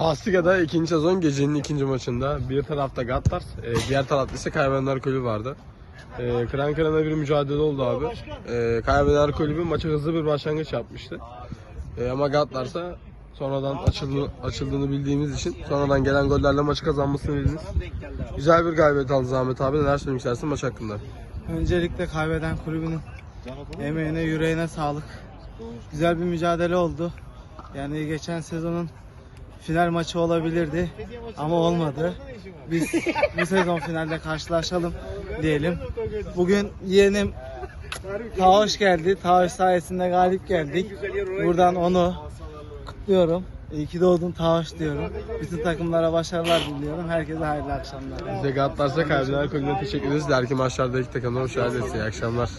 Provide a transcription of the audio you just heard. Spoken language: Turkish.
Pastiga'da ikinci sezon gecenin ikinci maçında bir tarafta Gattar, e, diğer tarafta ise Kaybedenler Kulübü vardı. E, kıran kırana bir mücadele oldu abi. E, Kaybedenler Kulübü maça hızlı bir başlangıç yapmıştı. E, ama Gattar ise sonradan açıldı, açıldığını bildiğimiz için sonradan gelen gollerle maçı kazanmasını bildiniz. Güzel bir galibiyet aldı Zahmet abi. Neler söylemek istersin maç hakkında? Öncelikle kaybeden kulübünün emeğine, yüreğine sağlık. Güzel bir mücadele oldu. Yani geçen sezonun final maçı olabilirdi ama olmadı. Biz bu sezon finalde karşılaşalım diyelim. Bugün yeğenim Taoş geldi. Taoş sayesinde galip geldik. Buradan onu kutluyorum. İyi ki doğdun Taoş diyorum. Bütün takımlara başarılar diliyorum. Herkese hayırlı akşamlar. Bize Gattar'sa Kaybedenler Kulübü'ne teşekkür ederiz. Derki maçlarda iki takımdan hoş geldiniz. İyi akşamlar.